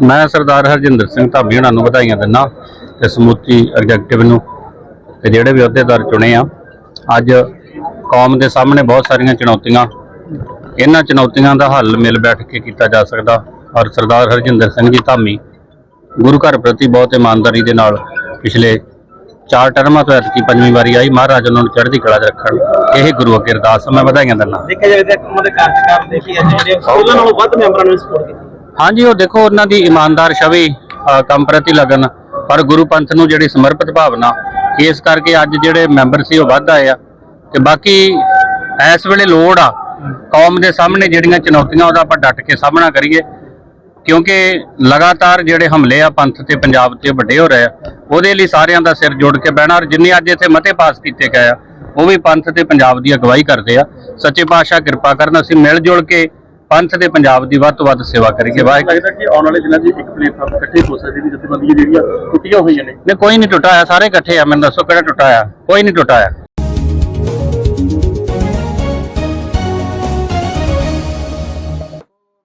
ਮੈਂ ਸਰਦਾਰ ਹਰਜਿੰਦਰ ਸਿੰਘ ਧਾਮੀ ਉਹਨਾਂ ਨੂੰ ਵਧਾਈਆਂ ਦਿੰਦਾ ਤੇ ਸਮੁੱਚੀ ਐਗਜ਼ੈਕਟਿਵ ਨੂੰ ਤੇ ਜਿਹੜੇ ਵੀ ਅਹੁਦੇਦਾਰ ਚੁਣੇ ਆ, ਅੱਜ ਕੌਮ ਦੇ ਸਾਹਮਣੇ ਬਹੁਤ ਸਾਰੀਆਂ ਚੁਣੌਤੀਆਂ, ਇਹਨਾਂ ਚੁਣੌਤੀਆਂ ਦਾ ਹੱਲ ਮਿਲ ਬੈਠ ਕੇ ਕੀਤਾ ਜਾ ਸਕਦਾ ਔਰ ਸਰਦਾਰ ਹਰਜਿੰਦਰ ਸਿੰਘ ਜੀ ਧਾਮੀ ਗੁਰੂ ਘਰ ਪ੍ਰਤੀ ਬਹੁਤ ਇਮਾਨਦਾਰੀ ਦੇ ਨਾਲ ਪਿਛਲੇ ਚਾਰ ਟਰਮਾਂ ਤੋਂ ਐਤਕੀ ਪੰਜਵੀਂ ਵਾਰੀ ਆਈ, ਮਹਾਰਾਜ ਉਹਨਾਂ ਨੂੰ ਚੜ੍ਹਦੀ ਕਲਾ 'ਚ ਰੱਖਣ, ਇਹ ਗੁਰੂ ਅੱਗੇ ਅਰਦਾਸ ਮੈਂ ਵਧਾਈਆਂ ਦਿੰਦਾ। ਦੇਖਿਆ ਜਾਵੇ ਤਾਂ ਉਹਨਾਂ ਦੇ ਕਾਰਜਕਾਲ ਦੇਖੀ ਅੱਜ ਜਿਹੜੇ ਉਹਨਾਂ ਨਾਲੋਂ ਵੱਧ ਮੈਂਬਰਾਂ ਨੂੰ ਸਪੋਰਟ ਕੀਤੀ। ਹਾਂਜੀ ਉਹ ਦੇਖੋ ਉਹਨਾਂ ਦੀ ਇਮਾਨਦਾਰ ਛਵੀ ਅ, ਕੰਮ ਪ੍ਰਤੀ ਲਗਨ ਪਰ ਗੁਰੂ ਪੰਥ ਨੂੰ ਜਿਹੜੀ ਸਮਰਪਿਤ ਭਾਵਨਾ ਇਸ ਕਰਕੇ ਅੱਜ ਜਿਹੜੇ ਮੈਂਬਰ ਸੀ ਉਹ ਵੱਧ ਆਏ ਆ। ਤੇ ਬਾਕੀ ਇਸ ਵੇਲੇ ਲੋੜ ਆ ਕੌਮ ਦੇ ਸਾਹਮਣੇ ਜਿਹੜੀਆਂ ਚੁਣੌਤੀਆਂ ਉਹਦਾ ਆਪਾਂ ਡਟ ਕੇ ਸਾਹਮਣਾ ਕਰੀਏ। ਕਿਉਂਕਿ ਲਗਾਤਾਰ ਜਿਹੜੇ ਹਮਲੇ ਆ ਪੰਥ ਤੇ ਪੰਜਾਬ ਤੇ ਵੱਡੇ ਹੋ ਰਹੇ ਆ ਉਹਦੇ ਲਈ ਸਾਰਿਆਂ ਦਾ ਸਿਰ ਜੋੜ ਕੇ ਬਹਿਣਾ ਔਰ ਜਿੰਨੇ ਅੱਜ ਇੱਥੇ ਮਤੇ ਪਾਸ ਕੀਤੇ ਗਏ ਆ ਉਹ ਵੀ ਪੰਥ ਤੇ ਪੰਜਾਬ ਦੀ ਅਗਵਾਈ ਕਰਦੇ ਆ। ਸੱਚੇ ਪਾਤਸ਼ਾਹ ਕਿਰਪਾ ਕਰਨ ਅਸੀਂ ਮਿਲ ਜੁਲ ਕੇ ਪੰਥ ਤੇ ਪੰਜਾਬ ਦੀ ਵੱਧ ਤੋਂ ਵੱਧ ਸੇਵਾ ਕਰੀਏ ਵਾਹਿਗੁਰੂ। ਲੱਗਦਾ ਕਿ ਆਉਣ ਵਾਲੇ ਦਿਨਾਂ 'ਚ ਇੱਕ ਪਲੇਟਫਾਰਮ ਇਕੱਠੇ ਹੋ ਸਕਦੀ ਦੀ ਜਥੇਬੰਦੀਆਂ ਜਿਹੜੀਆਂ ਟੁੱਟੀਆਂ ਹੋਈਆਂ ਨੇ। ਨੇ ਕੋਈ ਨਹੀਂ ਟੁੱਟਾ ਆ ਸਾਰੇ ਇਕੱਠੇ ਆ ਮੈਨੂੰ ਦੱਸੋ ਕਿਹੜਾ ਟੁੱਟਾ ਆ ਕੋਈ ਨਹੀਂ ਟੁੱਟਾ ਆ